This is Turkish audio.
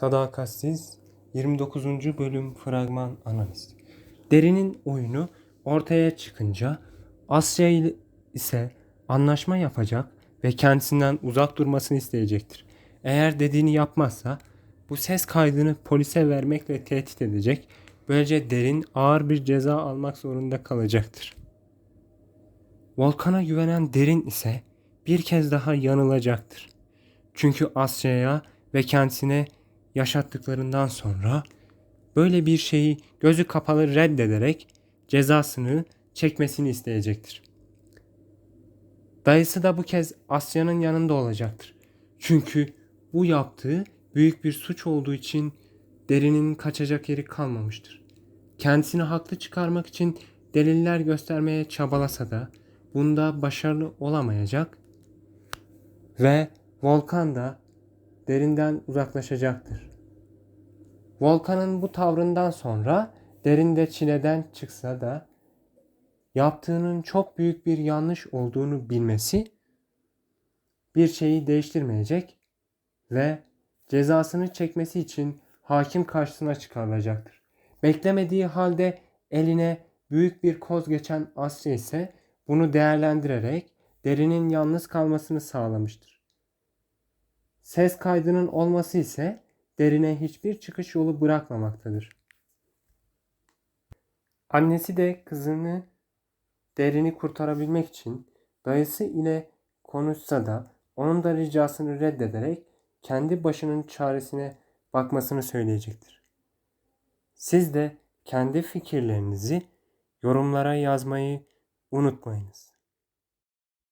Sadakatsiz 29. bölüm fragman analiz. Derinin oyunu ortaya çıkınca Asya ise anlaşma yapacak ve kendisinden uzak durmasını isteyecektir. Eğer dediğini yapmazsa bu ses kaydını polise vermekle tehdit edecek. Böylece derin ağır bir ceza almak zorunda kalacaktır. Volkan'a güvenen derin ise bir kez daha yanılacaktır. Çünkü Asya'ya ve kendisine yaşattıklarından sonra böyle bir şeyi gözü kapalı reddederek cezasını çekmesini isteyecektir. Dayısı da bu kez Asya'nın yanında olacaktır. Çünkü bu yaptığı büyük bir suç olduğu için derinin kaçacak yeri kalmamıştır. Kendisini haklı çıkarmak için deliller göstermeye çabalasa da bunda başarılı olamayacak ve Volkan da derinden uzaklaşacaktır. Volkan'ın bu tavrından sonra derinde çileden çıksa da yaptığının çok büyük bir yanlış olduğunu bilmesi bir şeyi değiştirmeyecek ve cezasını çekmesi için hakim karşısına çıkarılacaktır. Beklemediği halde eline büyük bir koz geçen Asya ise bunu değerlendirerek derinin yalnız kalmasını sağlamıştır. Ses kaydının olması ise derine hiçbir çıkış yolu bırakmamaktadır. Annesi de kızını derini kurtarabilmek için dayısı ile konuşsa da onun da ricasını reddederek kendi başının çaresine bakmasını söyleyecektir. Siz de kendi fikirlerinizi yorumlara yazmayı unutmayınız.